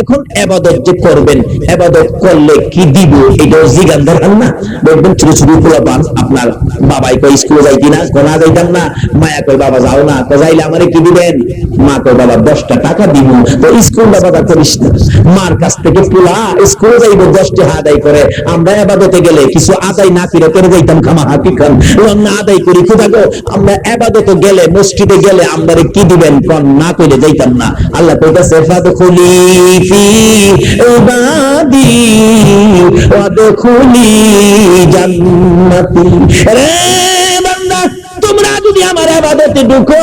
এখন এবাদত যে করবেন এবাদত করলে কি দিব এটাও জিগান ধরান না। দেখবেন ছোট ছোট পোলা পান আপনার বাবাই কয় স্কুলে যাই কিনা? কোনা যাইতাম না। মায়া কয়, বাবা, যাও না। তো যাইলে আমারে কি দিবেন? মা বাবা দশটা টাকা দিব, তো স্কুল করিস না। মার কাছ থেকে পোলা যাইব, দশটা আদায় করে। আমরা এবাদতে গেলে কিছু আদায় না করে করে যাইতাম খামা খান। আদায় করি, খুদা গো, আমরা এবাদতে গেলে, মসজিদে গেলে আমরা কি দিবেন কন? না কইলে যাইতাম না। আল্লাহ কইতাছে ফাদখুলি ফি ইবাদি ওয়াদখুলি জান্নাতি রে বান্দা, তোমরা যদি আমার আবাদতে ঢুকো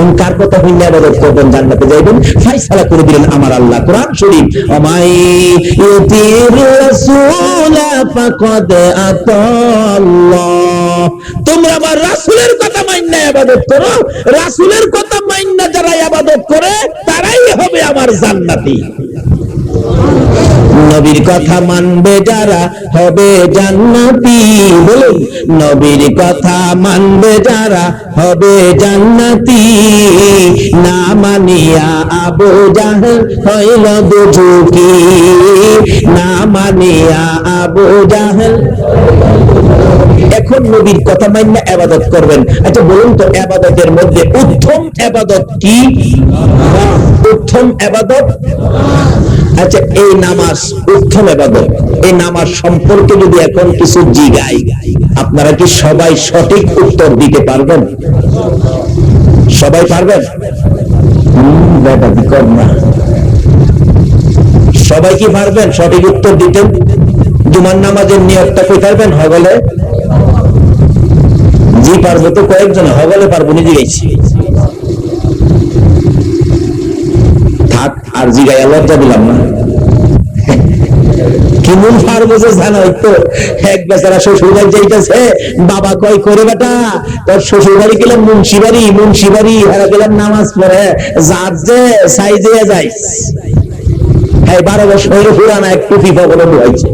এখন কার কথা হইলে আবাদত করবেন, জান্নাতে যাইবেন। ফাইসালা করে দিলেন আমার আল্লাহ কোরআন শরীফ। আমাই ইউতির রাসূলা, ফাকাদ আতাল্লাহ। তোমরা আবার রাসূলের কথা মাইন্না আবাদত করো। রাসূলের কথা মাইন্না যারা আবাদত করে, তারাই হবে আমার জান্নাতি। নবীর কথা মানবে যারা হবে জান্নাতি। বলুন, নবীর কথা মানবে যারা হবে জান্নাতি। না মানিয়া আবু জাহেল হইল দুজুকি না মানিয়া আবু জাহেল। এখন নবীর কথা মান্য আবাদত করবেন। আচ্ছা বলুন তো আবাদতের মধ্যে উত্তম আবাদত কি? উত্তম আবাদত? আচ্ছা এই নামাজ উত্তম আবাদত এই নামাজ সম্পর্কে যদি এখন কিছু জিগাই, আপনারা কি সবাই সঠিক উত্তর দিতে পারবেন? সবাই পারবেন? সবাই কি পারবেন সঠিক উত্তর দিতে? জুমার নামাজের নিয়তটা কই পারবেন? হগলে? জি, পারব তো, কয়েকজন হগলে পারব নিজে গেছি থাক আর জিগাইয়া লজ্জা দিলাম না। হ্যাঁ রয়েছে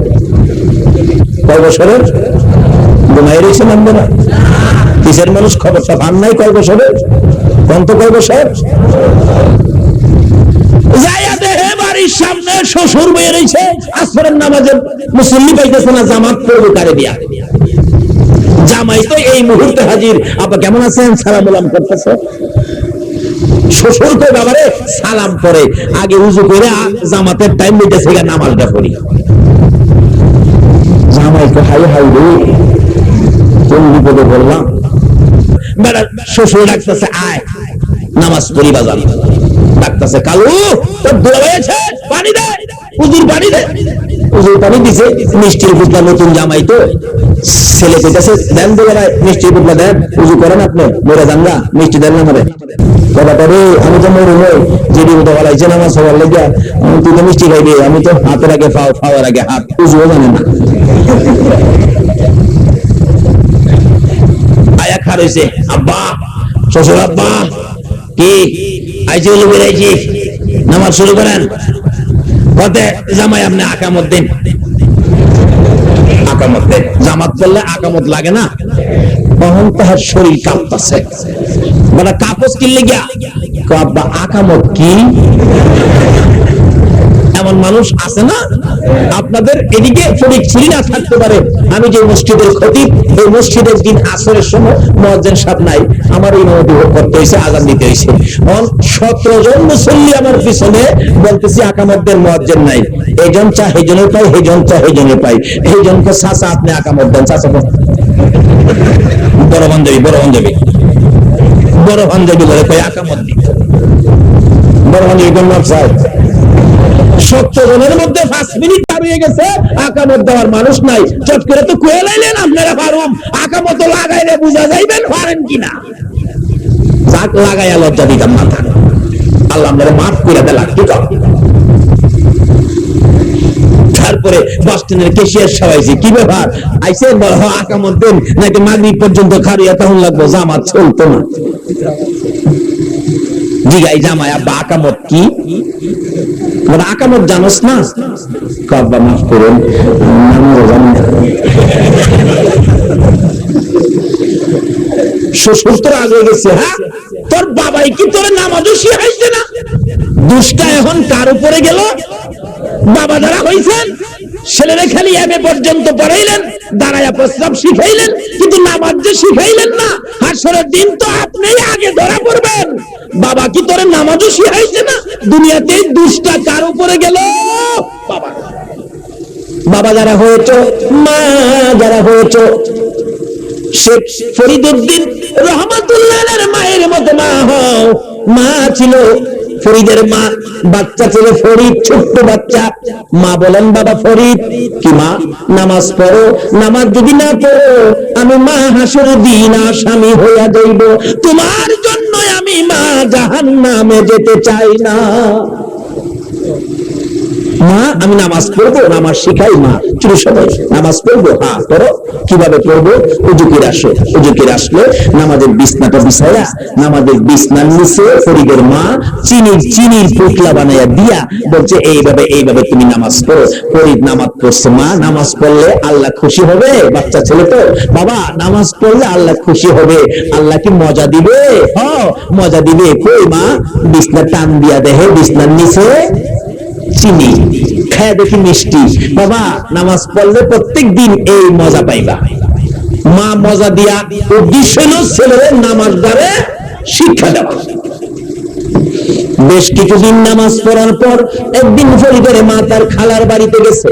কিসের মানুষ? খবর সব আন নাই কয় বছরের? কন্ত কয় বছর যাইয়া দেহে বাড়ির সামনে শ্বশুর বয়ে রয়েছে, আসরের নামাজে মুসল্লি পাইতেছে না জামাত পড়বে কারে দিয়া? জামাই তো এই মুহূর্তে হাজির। আপা কেমন আছেন? সালাম করতেছে? শ্বশুর তো বাবারে? সালাম আগে উজু করে জামাতের টাইম দিতেছে পড়ি। জামাই তো হাই হাই রে। কোন বিপদে বললাম বেড়া, শ্বশুর ডাকতেছে, আয়, নামাজ পড়ি বাজান ডাকতেছে, কালু, তোর দোলা হয়েছে? উজুর পানি দে উজুর পানি দিছে, মিষ্টির পুতলা নতুন জামাই তো। ছেলে কইতাছে, দেন দোলা ভাই, মিষ্টির পুতলা দেন উজু করেন আপনি, মরে যান না মিষ্টি দেন না মরে বাবাটা রে, আমি তো মরে নই যেটি মতো বলাইছে নামাজ হওয়ার লেগে আমি তুই তো মিষ্টি খাইবি আমি তো হাতের আগে ফাও, ফাওয়ার আগে হাত উজুও জানে না। আয়া খার আব্বা, শ্বশুর আব্বা, কি, আইছে হলো বেড়াইছি নামাজ শুরু করেন। কতে জামাই আপনি আকামত দিন। আকামত দেন। জামাত করলে আকামত লাগে না। তখন তাহার শরীর কাঁপতেছে। মানে কাপড় কিনলে গিয়া? আকামত কি? এমন মানুষ আছে না? আপনাদের এদিকে ফরিক ছিলি না থাকতে পারে। আমি যে মসজিদের খতিব, এই মসজিদের দিন আসরের সময় মহাজেন সাহেব নাই। আমার এই নদী করতে হয়েছে, আজান দিতে হয়েছে। সতেরো জন মুসল্লি আমার পিছনে বলতেছি, আকামতদের মহাজেন নাই। এজন চা হেজনে পাই হেজন চা হেজনে পাই। হেজনকে চাচা আপনি আকামত দেন চাচা বড় বান্ধবী বড় বান্ধবী। বড় বান্ধবী বলে কই আকামত বড় বান্ধবী কোন সাহেব সত্তর জনের মধ্যে পাঁচ মিনিট পার গেছে, আকামত দেওয়ার মানুষ নাই। চট করে তো কুয়ে লাইলেন আপনারা পারুম। আকামত লাগাইলে বুঝা যাইবেন পারেন কিনা? যাক, লাগাইয়া লজ্জা দিতাম মাথা আল্লাহ আপনারা মাফ করে দেলা ঠিক তারপরে বাস স্ট্যান্ডের কেশিয়ার সবাইছি, কি ব্যাপার? আইসে আকামত দেন, নাকি মাগরিব পর্যন্ত খারিয়া তখন লাগবো? জামাত চলতো না। তোর হ্যাঁ? তোর বাবাই কি তোর নামাজও না? দুষ্টা এখন কার উপরে গেল, বাবা দ্বারা হইছেন, ছেলেরা খালি এমএ পর্যন্ত পড়াইলেন, দাঁড়ায়া প্রস্তাব শিখাইলেন, কিন্তু নামাজ শিখাইলেন না, হাসরের দিন তো আপনি আগে ধরা পড়বেন। বাবা কি তোর নামাজও শিখাইছে না? দুনিয়াতে দুষ্টা কার উপরে গেল? বাবা। বাবা যারা হয়েছ, মা যারা হয়েছ, শেখ ফরিদুদ্দিন মায়ের মতো মা হও। মা ছিল ফরিদের মা, বাচ্চা ছিল ফরিদ, ছোট্ট বাচ্চা। মা বলেন, বাবা ফরিদ, কি মা? নামাজ পড়ো, নামাজ যদি না পড়ো, আমি মা হাসর দিন আসামি হইয়া যাইব। তোমার জাহান নামে যেতে চাই না। মা, আমি নামাজ পড়ব, নামাজ শিখাই মা। চুরি সবাই নামাজ পড়ব? হ্যাঁ করো কীভাবে পড়ব? উজুকির আসো। উজুকির আসলে নামাজের বিছনাটা বিছাইয়া নামাজের বিছনার নিচে ফরিদের মা চিনির চিনির পুতলা বানাইয়া দিয়া বলছে, এইভাবে এইভাবে তুমি নামাজ পড়ো। ফরিদ নামাজ পড়ছে, মা, নামাজ পড়লে আল্লাহ খুশি হবে? বাচ্চা ছেলে তো। বাবা, নামাজ পড়লে আল্লাহ খুশি হবে। আল্লাহ কি মজা দিবে? হ মজা দিবে। কই মা? বিছনা টান দিয়া দেহে বিছনার নিচে চিনি, খায় দেখি মিষ্টি। বাবা, নামাজ পড়লে প্রত্যেক দিন এই মজা পাইবা। মা মজা দিয়া উদ্দেশ্য হলো ছেলেদের নামাজ দ্বারে শিক্ষা দেওয়া বেশ কিছুদিন নামাজ পড়ার পর একদিন ফরিদের মা তার খালার বাড়িতে গেছে।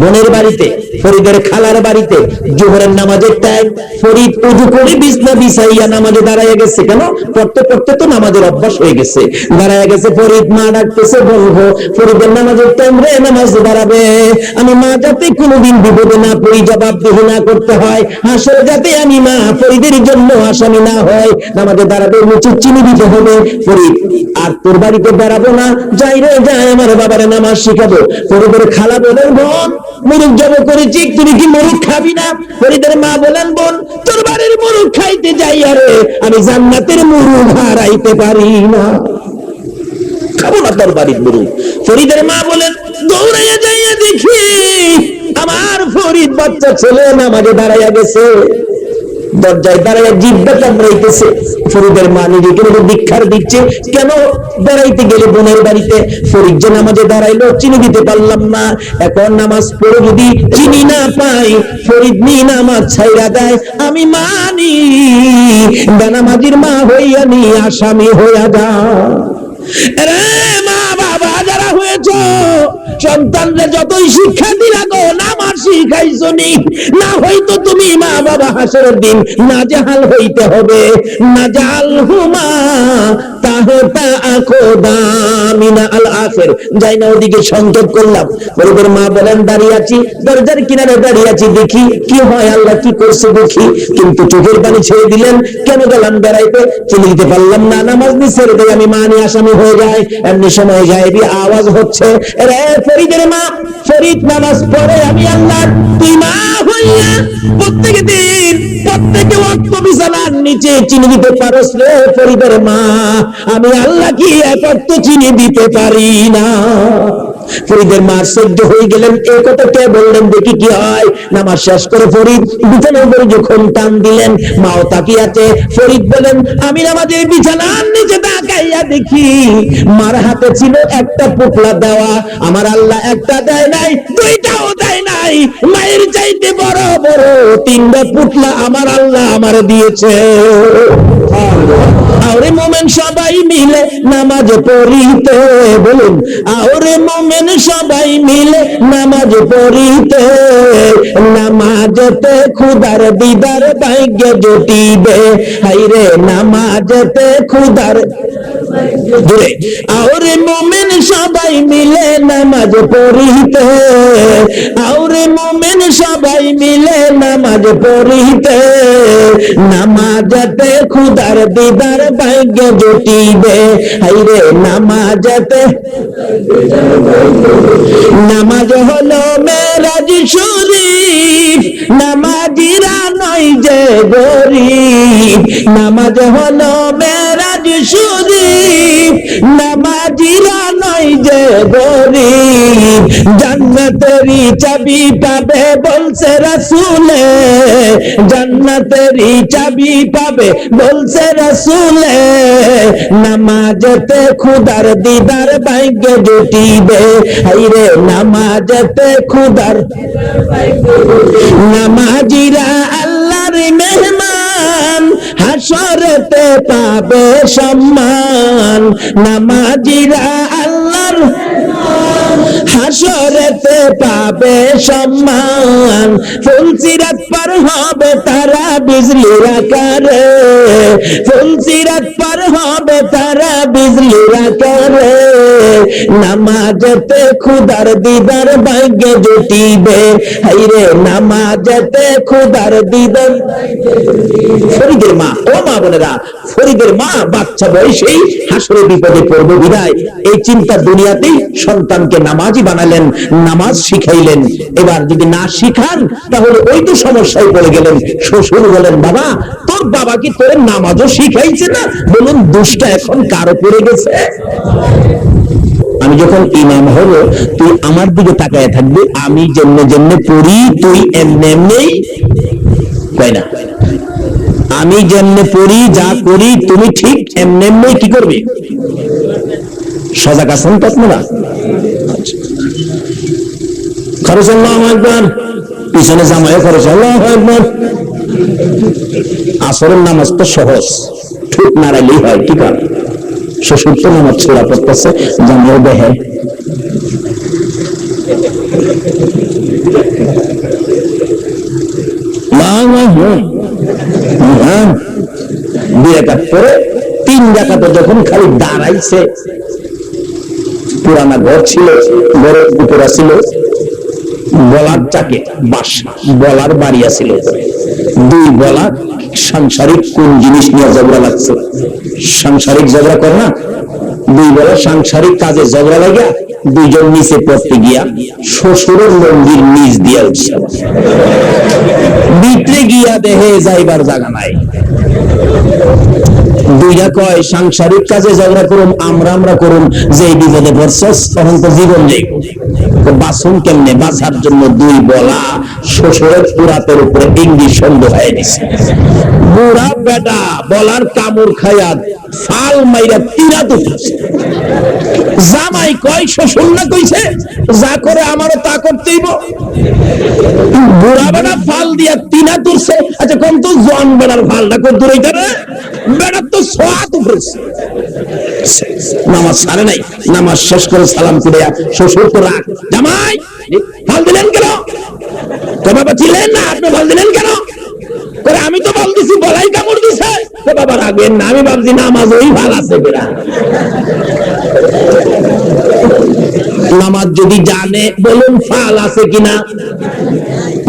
বোনের বাড়িতে, ফরিদের খালার বাড়িতে। জোহরের নামাজের টাইম ফরিদ উজু করে বিছনা বিছাইয়া নামাজে দাঁড়ায় গেছে কেন? পড়তে পড়তে তো নামাজের অভ্যাস হয়ে গেছে। দাঁড়ায় গেছে, ফরিদ মা ডাকতেছে বলব ফরিদের নামাজের টাইম রে, নামাজ দাঁড়াবে আমি মা যাতে কোনোদিন বিপদে না পড়ি, জবাবদিহি না করতে হয় আসলে যাতে আমি মা ফরিদের জন্য আসামি না হয়, নামাজে দাঁড়াবে মুচি চিনি দিতে হবে। ফরিদ, আর তোর বাড়িতে বেড়াবো না, যাই রে, যাই, আমার বাবারে নামাজ শিখাবো। ফরিদের খালা বলেন, বোন, মুরুখ জব করেছি, তুমি কি মুরুখ খাবি না? ফরিদের মা বলেন, বোন, তোর বাড়ির মুরুখ খাইতে যাই, আরে, আমি জান্নাতের মুরুখ হারাইতে পারি না। খাব না তোর বাড়ির মুরুখ। ফরিদের মা বলেন, দৌড়াইয়া যাইয়া দেখি, আমার ফরিদ বাচ্চা ছেলে নামাজে দাঁড়াইয়া গেছে। দরজায় দাঁড়াইয়া জিব্বা কামড়াইতেছে। ফরিদের মা নিজেকে নিজে দীক্ষার দিচ্ছে। কেন দাঁড়াইতে গেলে বোনের বাড়িতে? ফরিদ যে নামাজে দাঁড়াইলো, চিনি দিতে পারলাম না। এখন নামাজ পড়ে যদি চিনি না পাই, ফরিদ নি নামাজ ছাইরা দেয়। আমি মানি, বেনামাজির মা হইয়া নি, আসামি হইয়া যা। রে মা বাবা, যারা হয়েছ সন্তানরে যতই শিক্ষা দিলা গো নামাজ শিখাইছো নি না হয়তো তুমি মা বাবা হাসরের দিন নাজাহাল হইতে হবে। হুমা তাহতা আখো দামিনা আল আখের। যাই না ওদিকে করলাম মা বলেন, দাঁড়িয়ে আছি, দরজার কিনারে দাঁড়িয়ে আছি, দেখি কি হয়, আল্লাহ কি করছে দেখি। কিন্তু চোখের পানি ছেড়ে দিলেন, কেন গেলাম বেড়াইতে? চিনি দিতে পারলাম না, নামাজ নি ছেড়ে দেয় আমি মা নিয়ে আসামি হয়ে যায় এমনি সময় গায়েবী আওয়াজ হচ্ছে রে ফরিদের মা, ফরিদ নামাজ পড়ে, আমি আল্লাহ, তুই মা হইয়া প্রত্যেক দিন, প্রত্যেকে ওয়াক্ত বিছানার নিচে চিনি দিতে পারস রে ফরিদের মা। আমি আল্লাহ কি এক চিনি দিতে পারি না? ফরিদের মা সহ্য হয়ে গেলেন এই কথা কে বললেন, দেখি কি হয়। নামাজ শেষ করে ফরিদ বিছানার উপরে যখন টান দিলেন, মাও তাকিয়ে আছে ফরিদ বলেন, আমি নামাজের বিছানার নিচে তাকাইয়া দেখি, মার হাতে ছিল একটা পুকলা দেওয়া, আমার আল্লাহ একটা দেয় নাই, দুইটাও দেয় নাই। মায়ের চাইতে বড় বড় তিনটা পুতলা আমার আল্লাহ আমার দিয়েছে। আরে মোমেন সবাই মিলে নামাজ পড়িতে বলুন আরে মোমেন সবাই মিলে নামাজ পড়িতে, নামাজতে খুদার দিদার ভাগ্য জুটিবে। হাইরে, নামাজতে খুদার আরে মোমেন সবাই মিলে নামাজ পড়িতে আরে মোমেন সবাই মিলে নামাজ পড়িতে, নামাজতে খুদার দিদার ভাগ্য জুটিবে। হাইরে নামাজতে। নামাজ হলো মেরাজ শরীফ। নামাজিরা নয় যে গরিব। নামাজ হলো মেরাজ শরীফ নামাজিরা নয় যে গরিব। জান্নাতেরই চাবি পাবে বলছে রাসূলে, জান্নাতেরই চাবি পাবে বলছে রাসূলে। নামাজতে খুদার দিদার ভাগ্য জুটিবে। হাইরে, নামাজতে খুদার নামাজিরা আল্লাহর মেহমান হাসরতে পাবে সম্মান। নামাজিরা হাসরেতে পাবে সম্মান। ফুলসিরাত পার হবে তারা বিজলির আকারে। ফুলসিরাত পার হবে তারা বিজলির আকারে। নামাজতে খুদার দিদার ভাগ্য জুটিবে। হাইরে, নামাজতে খুদার দিদার ফরিদের মা, ও মা বোনেরা, ফরিদের মা বাচ্চা বয়সেই হাসরে বিপদে পড়বে বিদায়। এই চিন্তা দুনিয়াতেই সন্তানকে নামাজি বানালেন, নামাজ শিখাইলেন। এবার যদি না শিখান, তাহলে ওই তো সমস্যায় পড়ে গেলেন। শ্বশুর বলেন, বাবা, তোর বাবা কি তোর নামাজও শিখাইছে না? বলুন, দুষ্টা এখন কারও পড়ে গেছে? আমি যখন ইমাম হব, তুই আমার দিকে তাকায় থাকবি, আমি যেমনে যেমনে পড়ি, তুই এমনি এমনি কয় না? আমি যেমনে পড়ি, যা করি, তুমি ঠিক এমনি এমনি কি করবে? সজাগ আছেন তো আপনারা? খরচ আল্লাহ একবার পিছনে জামায় খরচ আল্লাহ একবার আসরের নামাজ তো সহজ। ঠিক নাড়াইলেই হয় ঠিক আছে শ্বশুর তো নামাজ ছোড়া করতেছে জামাই দেহে মা মা হুম হ্যাঁ দুই রাকাত পরে তিন রাকাতে যখন খালি দাঁড়াইছে, পুরানা ঘর ছিল, ঘরের উপরে বলার চাকে বলার বাড়ি ছিল দুই বলা সাংসারিক কোন জিনিস নিয়ে ঝগড়া লাগছে? সাংসারিক ঝগড়া করে না। দুই বলা সাংসারিক কাজে ঝগড়া লাগিয়া দুইজন নিচে পড়তে গিয়া শ্বশুরের মন্দির নিচ দিয়া উঠছে ভিতরে গিয়া দেহে যাইবার জায়গা নাই। দুইটা কয়, সাংসারিক কাজে ঝগড়া করুন আমরা আমরা করুন যে বিপদে পড়ছস তখন তো জীবন তো বাসন কেমনে? বাঁচার জন্য দুই বলা শ্বশুরের পুরাতের উপরে ইংলিশ সন্দেহ হয়ে দিছে বুড়া বেটা বলার কামড় খাইয়া ফাল মাইরা তিরা দুটেছে জামাই কয়, শ্বশুর না কইছে? যা করে আমারও তা করতেইব বুড়া বেড়া ফাল দিয়া তিনা তুলছে আচ্ছা কোন তো জন বেড়ার ফালটা কোন দূরেই রে নামাজ আমি তো বল দিছি বলাই কামড় দিছে। তো বাবা না, আমি ভাবছি নামাজ ওই ভালো আছে বেড়া নামাজ যদি জানে, বলুন ফাল আছে কিনা?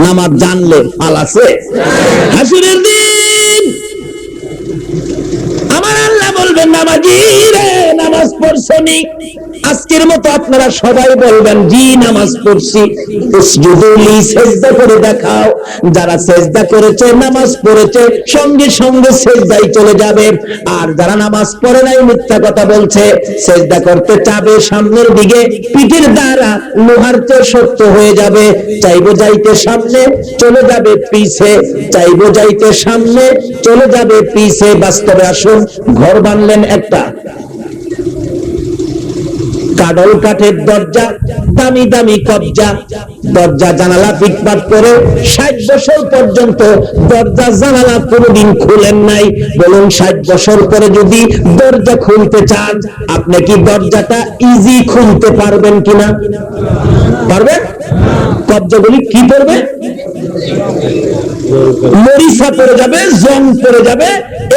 নামাজ জানলে ফাল আছে? হাসুরের দিন আমার আল্লাহ বলবেন নামাজি রে নামাজ পড়ছনি আজকের মতো আপনারা সবাই বলবেন, জি, নামাজ পড়ছি। উসজুদুলি সেজদা করে দেখাও। যারা সেজদা করেছে, নামাজ পড়েছে, সঙ্গে সঙ্গে সেজদাই চলে যাবে। আর যারা নামাজ পড়ে নাই, মিথ্যা কথা বলছে, সেজদা করতে চাবে সামনের দিকে। পিঠের দ্বারা লোহার চেয়ে শক্ত হয়ে যাবে। চাইব যাইতে সামনে, চলে যাবে পিছে। চাইব যাইতে সামনে, চলে যাবে পিছে। বাস্তবে আসুন, ঘর বানলেন একটা। কাডল কাঠের দরজা, দামি দামি কবজা। দরজা জানালা পিটপাট করে ষাট বছর পর্যন্ত দরজা জানালা কোনোদিন খুলেন নাই। বলুন, ষাট বছর পরে যদি দরজা খুলতে চান, আপনি কি দরজাটা ইজি খুলতে পারবেন কিনা? পারবেন? কবজাগুলি কি করবে মরিচা পড়ে যাবে, জং পড়ে যাবে,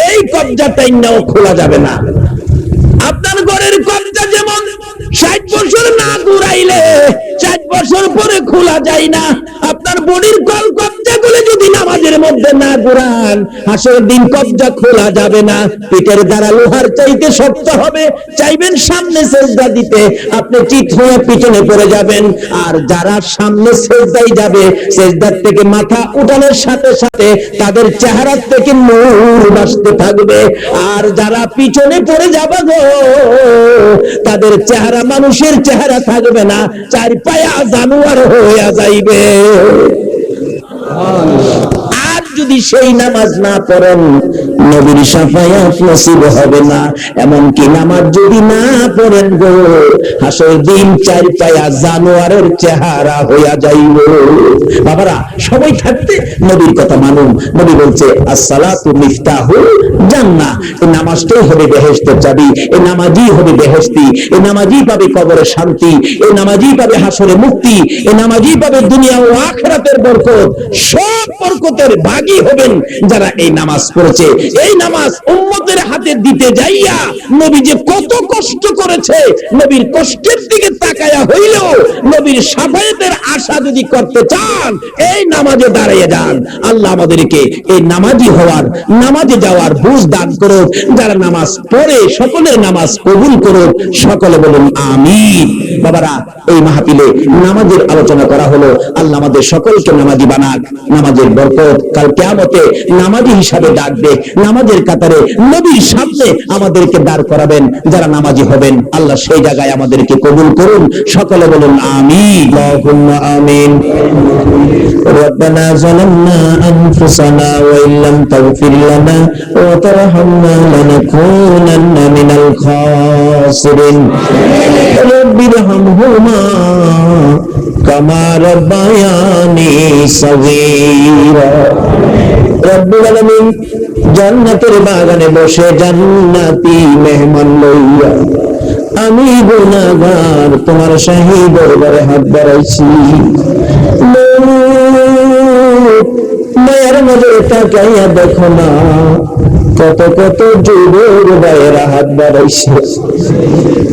এই কবজাটাই নাও খোলা যাবে না। আপনার ঘরের কবজা যেমন ষাট বছর না ঘুরাইলে, ষাট বছর পরে খোলা যায় না। আপনার বডির কল কবজা গুলো যদি নামাজের মধ্যে না যান হাসের দিন কবজা খোলা যাবে না। পিঠের দ্বারা লোহার চাইতে শক্ত হবে। চাইবেন সামনে সেজদা দিতে। আপনি চিত হয়ে পিছনে পড়ে যাবেন। আর যারা সামনে সেজদাই যাবে, সেজদার থেকে মাথা উঠানোর সাথে সাথে তাদের চেহারা থেকে নূর বাসতে থাকবে। আর যারা পিছনে পড়ে যাবে গো, তাদের চেহারা মানুষের চেহারা থাকবে না। চার পায়া জানুয়ার হইয়া যাইবে। আর যদি সেই নামাজ না পড়েন, নবীর সাফায়াত নসিব হবে না। এমন কি নামাজ যদি না পড়েন গো হাসর দিন চার পায়া জানোয়ারের চেহারা হইয়া যাইব। বাবারা, সবাই থাকতে নবীর কথা মানুন। নবী বলছে, আসসালাতু মিফতাহু জান্নাহ। এই নামাজটাই হবে বেহেশতের চাবি এই নামাজই হবে বেহেশতি এই নামাজই পাবে কবরে শান্তি এই নামাজই পাবে হাসরে মুক্তি এই নামাজই পাবে দুনিয়া ও আখিরাতের বরকত। সব বরকতের ভাগী হবেন যারা এই নামাজ পড়েছে। এই নামাজ উম্মতের হাতে দিতে যাইয়া নবী যে কত কষ্ট করেছে। নবীর কষ্টের দিকে তাকায়া হইলেও নবীর সাফায়াতের আশা যদি করতে চান, এই নামাজে দাঁড়িয়ে যান। আল্লাহ আমাদেরকে এই নামাজি হওয়ার, নামাজে যাওয়ার বুঝ দান করুক। যারা নামাজ পড়ে, সকলের নামাজ কবুল করুক। সকলে বলুন, আমিন। বাবারা, এই মাহফিলে নামাজের আলোচনা করা হলো। আল্লাহ আমাদের সকলকে নামাজি বানাক। নামাজের বরকত কাল কেয়ামতে নামাজি হিসাবে ডাকবে। নামাজের কাতারে নবীর সামনে আমাদেরকে দাঁড় করাবেন যারা নামাজি হবেন আল্লাহ সেই জায়গায় আমাদেরকে কবুল করুন সকলে বলুন আমিন আল্লাহুম্মা আমিন ربنا ظلمنا أنفسنا وإن لم تغفر لنا وترحمنا لنكونن من الخاسرين رب ارحمهما كما ربياني صغيرا রব্বুল আলামিন জান্নাতের বাগানে বসে জান্নাতি মেহমান লইয়া আমি গুনাহগার তোমার শাহী দরবারে হাত বাড়াইছি মায়ের নজরে তাকাইয়া দেখো না কত কত যুবক ভাইয়েরা হাত বাড়াইছে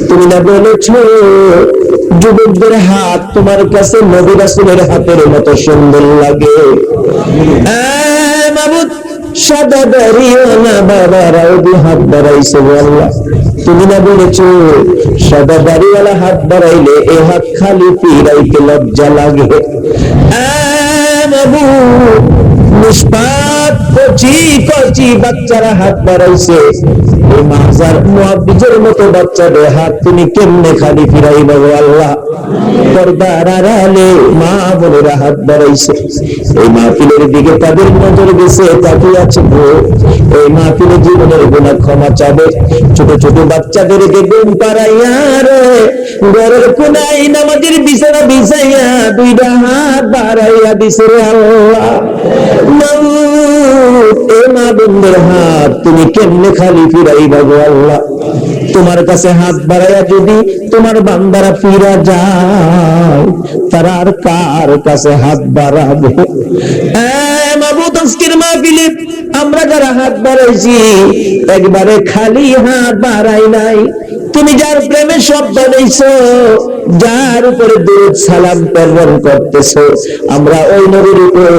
তুমি না বলেছ যুবকদের হাত তোমার কাছে নবী হাতের মতো সুন্দর লাগে। আল্লাহ। তুমি না হাত এ হাত খালি লাগে। নিষ্পাপ কচি কচি বাচ্চারা হাত বাড়াইছে। এই মাজার মুয়াব্বিজের মতো বাচ্চাদের হাত তুমি কেমনে খালি ফিরাই বাবু আল্লাহ? পর্দার মা বোনেরা হাত বাড়াইছে। এই মাহফিলের দিকে তাদের নজর গেছে আছে গো এই মাহফিলে জীবনের গুণা ক্ষমা চাবে। ছোট ছোট বাচ্চাদেরকে ঘুম পাড়াইয়া রে, ঘরের নামাজের বিছানা বিছাইয়া দুইটা হাত বাড়াইয়া দিছে আল্লাহ। এ হাত, তুমি কেমনে খালি ফিরাই বাবু আল্লাহ? তোমার কাছে হাত বাড়াইয়া যদি তোমার বান্দারা ফিরা যায়, তারা আর কার কাছে হাত বাড়াবে? আমরা যারা হাত বাড়াইছি, একবারে খালি হাত বাড়াই নাই। তুমি যার প্রেমে সব বানাইছো যার উপরে দুরুদ সালাম প্রেরণ করতেছো, আমরা ওই নবীর উপর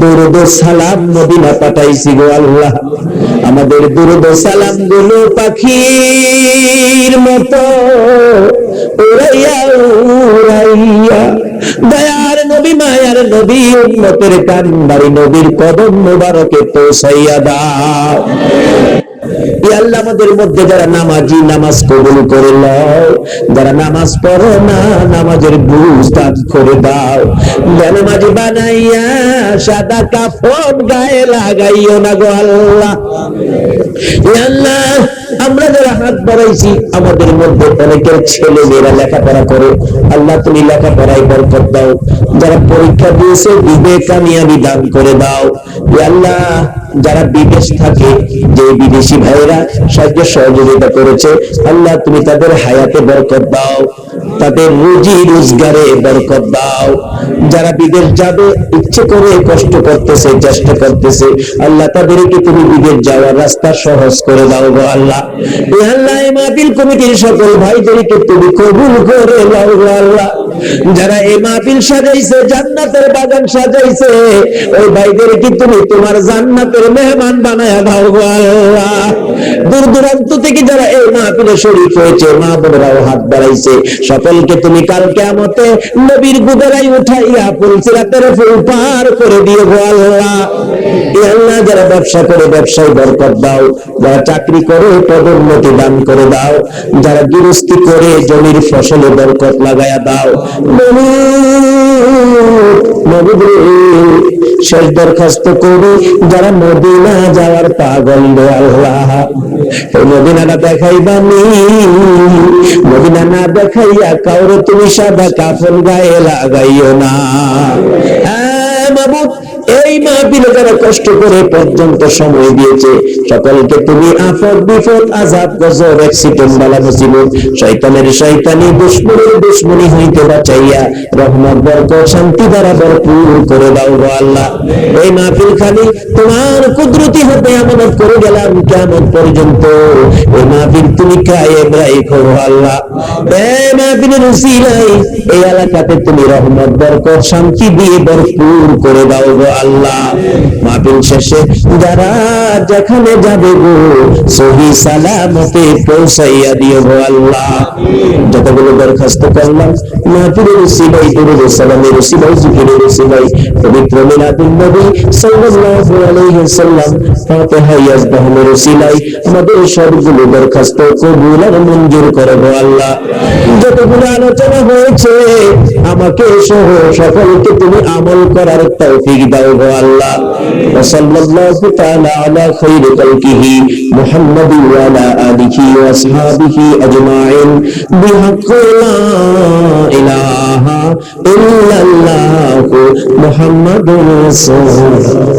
দুরুদ সালাম মদিনা পাঠাইছি গো আল্লাহ। আমাদের দুরদ সালামগুলো পাখির মতো উড়াইয়া উড়াইয়া। দয়ার নবী, মায়ার নবী উন্নতের কান্দারি নবীর কদম মোবারকে পৌঁছাইয়া দাও। আল্লাহ আমাদের মধ্যে যারা নামাজি, নামাজ কবুল করে লও যারা নামাজ পড়ো না, নামাজের বুঝ দান করে দাও। নামাজি বানাইয়া সাদা কাফন গায়ে লাগাইও না গো আল্লাহ। আল্লাহ আমরা যারা হাত বাড়াইছি, আমাদের মধ্যে অনেকের ছেলে মেয়েরা লেখাপড়া করে। আল্লাহ তুমি লেখাপড়ায় বরকত দাও। যারা পরীক্ষা দিয়েছে বিবেকামিয়ামি দান করে দাও। আল্লাহ, যারা বিদেশ থাকে, যে বিদেশি ভাইয়েরা সাহায্য সহযোগিতা করেছে, আল্লাহ তুমি তাদের হায়াতে বরকত দাও। তাদের রুজি রোজগারে বরকত দাও। যারা বিদেশ যাবে, ইচ্ছে করে কষ্ট করতেছে, চেষ্টা করতেছে। আল্লাহ তাদেরকে তুমি বিদেশ যাওয়ার রাস্তা সহজ করে দাও গো আল্লাহ। আল্লাহ মাহফিল কমিটির সকল ভাইদেরকে তুমি কবুল করে দাও গো আল্লাহ। যারা এই মাহফিল সাজাইছে, জান্নাতের বাগান সাজাইছে, ওই ভাইদের কি তুমি তোমার জান্নাতের মেহমান বানায়া দাও গো আল্লাহ? দূর দূরান্ত থেকে যারা এই মাহফিলে শরীফ হয়েছে, মা বোনেরাও হাত বাড়াইছে। সকলকে তুমি কাল কেমতে নবীর গুদারাই উঠাইয়া ফুলসিরাতের ফুল পার করে দিয়ে গো আল্লাহ। এ আল্লাহ, যারা ব্যবসা করে ব্যবসায় বরকত দাও, যারা চাকরি করে পদোন্নতি দান করে দাও, যারা গৃহস্থী করে জমির ফসলে বরকত লাগায়া দাও শেষ দরখাস্ত করি যারা মদিনা যাওয়ার পাগল রে আল্লাহ। মদিনাটা দেখাইবানি মদিনা না দেখাইয়া কাউরে তুমি সাদা কাফন গায়ে লাগাইও না। হ্যাঁ মাবুদ এই মাহফিলে যারা কষ্ট করে পর্যন্ত সময় দিয়েছে, সকলকে তুমি আফত বিপদ আজাব গজব অ্যাক্সিডেন্ট বালা মুসিবত, শয়তানের শয়তানি দুশ্মনের দুশ্মনী হইতে বাঁচাইয়া রহমত, বরকত, শান্তি দ্বারা ভরপুর করে দাও গো আল্লাহ। এই মাহফিল খালি তোমার কুদরতি হতে আমানত করে গেলাম কেমন পর্যন্ত। এই মাহফিল তুমি কায়েম রাখো আল্লাহ। এই মাহফিলের উসিলাই এই এলাকাতে তুমি রহমত, বরকত, শান্তি দিয়ে ভরপুর করে দাও গো আল্লাহ। মাহফিল শেষে যারা যেখানে যাবে গো, সহি সালামতে পৌঁছাইয়া দিও গো আল্লাহ। যতগুলো দরখাস্ত করলাম, মাহফিলের দুরুদ সালামের উসিলাই জিকিরের উসিলাই পবিত্র মিলাদুন নবী সাল্লাল্লাহু আলাইহি সাল্লাম ফাতিহা উসিলাই আমাদের সবগুলো দরখাস্ত কবুল আর মঞ্জুর আল্লাহ। যতগুলো আলোচনা হয়েছে, আমাকে সহ সকলকে তুমি আমল করার তৌফিক দাও। ওগো আল্লাহ ওয়া সাল্লাল্লাহু তাআলা আলা খাইরি খালকিহি মুহাম্মাদি ওয়া আলা আলিহি ওয়া আসহাবিহি আজমাইন বিহাক্কি লা ইলাহা ইল্লাল্লাহু মুহাম্মাদুর রাসূলুল্লাহ